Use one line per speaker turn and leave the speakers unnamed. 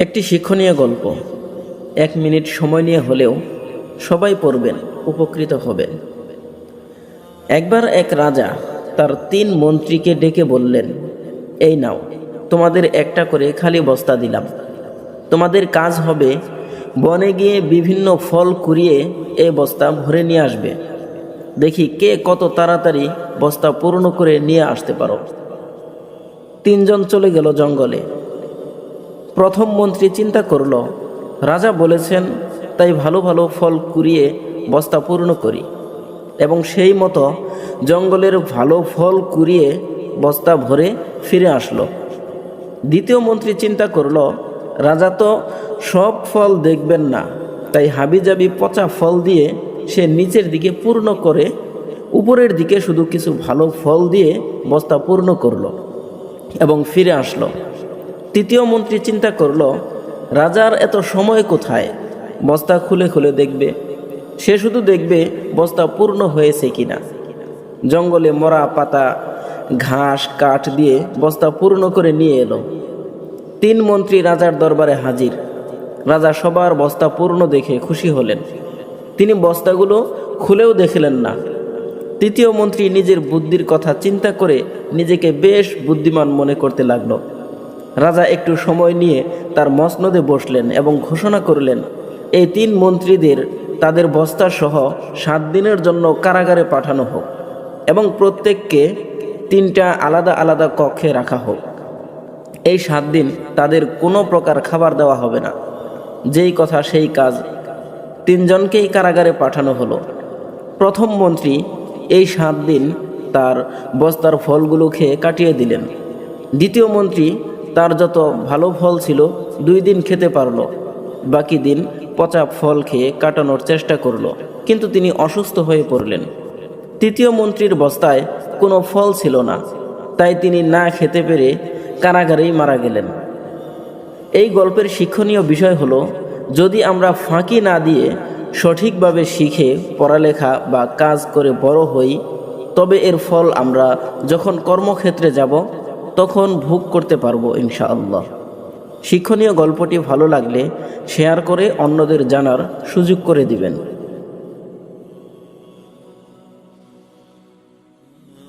একটি শিক্ষণীয় গল্প। এক মিনিট সময় নিয়ে হলেও সবাই পড়বেন, উপকৃত হবেন। একবার এক রাজা তার তিন মন্ত্রীকে ডেকে বললেন, এই নাও, তোমাদের একটা করে খালি বস্তা দিলাম। তোমাদের কাজ হবে বনে গিয়ে বিভিন্ন ফল কুড়িয়ে এই বস্তা ভরে নিয়ে আসবে। দেখি কে কত তাড়াতাড়ি বস্তা পূর্ণ করে নিয়ে আসতে পারো। তিনজন চলে গেল জঙ্গলে। প্রথম মন্ত্রী চিন্তা করল, রাজা বলেছেন, তাই ভালো ভালো ফল কুড়িয়ে বস্তা পূর্ণ করি এবং সেই মতো জঙ্গলের ভালো ফল কুড়িয়ে বস্তা ভরে ফিরে আসলো। দ্বিতীয় মন্ত্রী চিন্তা করল, রাজা তো সব ফল দেখবেন না, তাই হাবিজাবি পচা ফল দিয়ে সে নিচের দিকে পূর্ণ করে উপরের দিকে শুধু কিছু ভালো ফল দিয়ে বস্তা পূর্ণ করল এবং ফিরে আসলো। তৃতীয় মন্ত্রী চিন্তা করল, রাজার এত সময় কোথায়? বস্তা খুলে খুলে দেখবে। সে শুধু দেখবে বস্তা পূর্ণ হয়েছে কিনা। জঙ্গলে মরা পাতা, ঘাস, কাঠ দিয়ে বস্তা পূর্ণ করে নিয়ে এলো। তিন মন্ত্রী রাজার দরবারে হাজির। রাজা সবার বস্তা পূর্ণ দেখে খুশি হলেন। তিনি বস্তাগুলো খুলেও দেখলেন না। তৃতীয় মন্ত্রী নিজের বুদ্ধির কথা চিন্তা করে নিজেকে বেশ বুদ্ধিমান মনে করতে লাগল। রাজা একটু সময় নিয়ে তার মসনদে বসলেন এবং ঘোষণা করলেন, এই তিন মন্ত্রীদের তাদের বস্তা সহ সাত দিনের জন্য কারাগারে পাঠানো হোক এবং প্রত্যেককে তিনটা আলাদা আলাদা কক্ষে রাখা হোক। এই সাত দিন তাদের কোনো প্রকার খাবার দেওয়া হবে না। যেই কথা সেই কাজ তিনজনকেই কারাগারে পাঠানো হলো। প্রথম মন্ত্রী এই সাত দিন তার বস্তার ফলগুলো খেয়ে কাটিয়ে দিলেন। দ্বিতীয় মন্ত্রী তার যত ভালো ফল ছিল, দুই দিন খেতে পারল। বাকি দিন পচা ফল খেয়ে কাটানোর চেষ্টা করল, কিন্তু তিনি অসুস্থ হয়ে পড়লেন। তৃতীয় মন্ত্রীর বস্তায় কোনো ফল ছিল না, তাই তিনি না খেতে পেরে কারাগারেই মারা গেলেন। এই গল্পের শিক্ষণীয় বিষয় হলো, যদি আমরা ফাঁকি না দিয়ে সঠিকভাবে শিখে পড়ালেখা বা কাজ করে বড় হই, তবে এর ফল আমরা যখন কর্মক্ষেত্রে যাব তখন ভোগ করতে পারব ইনশাআল্লাহ। শিক্ষণীয় গল্পটি ভালো লাগলে শেয়ার করে অন্যদের জানার সুযোগ করে দিবেন।